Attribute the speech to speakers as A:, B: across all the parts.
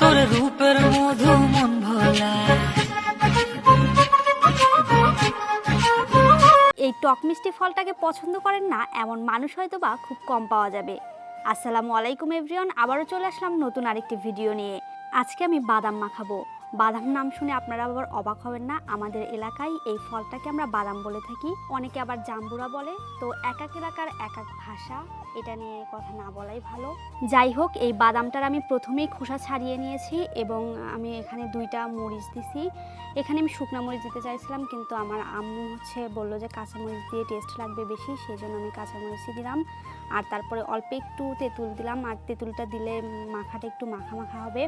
A: তোর রূপের মধু মন ভোলা।
B: এই টক মিষ্টি ফলটাকে পছন্দ করেন না, এমন মানুষ হয়তো বা খুব কম পাওয়া যাবে। আসসালামু আলাইকুম, এভরিওয়ান। আবারও চলে আসলাম নতুন আরেকটি ভিডিও নিয়ে। আজকে আমি বাদাম মাখাবো। বাদাম নাম শুনে আপনারা আবার অবাক হবেন না, আমাদের এলাকায় এই ফলটাকে আমরা বাদাম বলে থাকি। অনেকে আবার জাম্বুরা বলে। তো এক এক এলাকার এক এক ভাষা, এটা নিয়ে কথা না বলাই ভালো। যাই হোক, এই বাদামটার আমি প্রথমেই খোসা ছাড়িয়ে নিয়েছি এবং আমি এখানে দুইটা মরিচ দিছি। এখানে আমি শুকনো মরিচ দিতে চাইছিলাম, কিন্তু আমার আম্মু হচ্ছে বলল যে কাঁচামরিচ দিয়ে টেস্ট লাগবে বেশি, সেই জন্য আমি কাঁচামরিচই দিলাম। আর তারপরে অল্প একটু তেঁতুল দিলাম। আর তেঁতুলটা দিলে মাখাটা একটু মাখা মাখা হবে।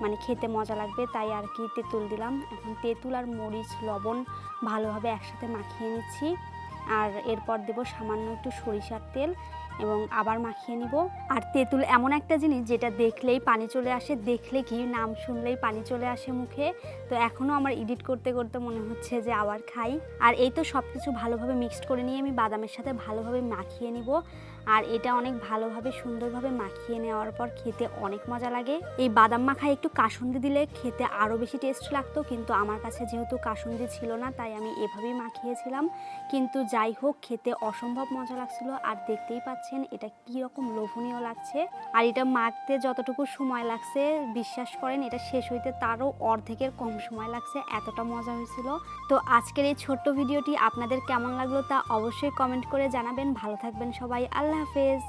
B: মানে খেতে মজা লাগবে, তাই আর কি তেঁতুল দিলাম। এখন তেঁতুল আর মরিচ, লবণ ভালোভাবে একসাথে মাখিয়ে নিচ্ছি। আর এরপর দেব সামান্য একটু সরিষার তেল এবং আবার মাখিয়ে নিব। আর তেঁতুল এমন একটা জিনিস যেটা দেখলেই পানি চলে আসে, দেখলে কি নাম শুনলেই পানি চলে আসে মুখে। তো এখনও আমার এডিট করতে করতে মনে হচ্ছে যে আবার খাই। আর এই তো সব কিছু ভালোভাবে মিক্সড করে নিয়ে আমি বাদামের সাথে ভালোভাবে মাখিয়ে নিব। আর এটা অনেক ভালোভাবে, সুন্দরভাবে মাখিয়ে নেওয়ার পর খেতে অনেক মজা লাগে। এই বাদাম মাখায় একটু কাসুন্দি দিলে খেতে আরও বেশি টেস্ট লাগতো, কিন্তু আমার কাছে যেহেতু কাসুন্দি ছিল না, তাই আমি এভাবেই মাখিয়েছিলাম। কিন্তু যাই হোক, খেতে অসম্ভব মজা লাগছিল আর দেখতেই পাচ্ছেন এটা কি রকম লোভনীয় লাগছে। আর এটা মাখতে যতটুকু সময় লাগছে, বিশ্বাস করেন, এটা শেষ হইতে তারও অর্ধেকের কম সময় লাগছে, এতটা মজা হয়েছিল। তো আজকের এই ছোট্ট ভিডিওটি আপনাদের কেমন লাগল তা অবশ্যই কমেন্ট করে জানাবেন। ভালো থাকবেন সবাই, আল্লাহ হাফেজ।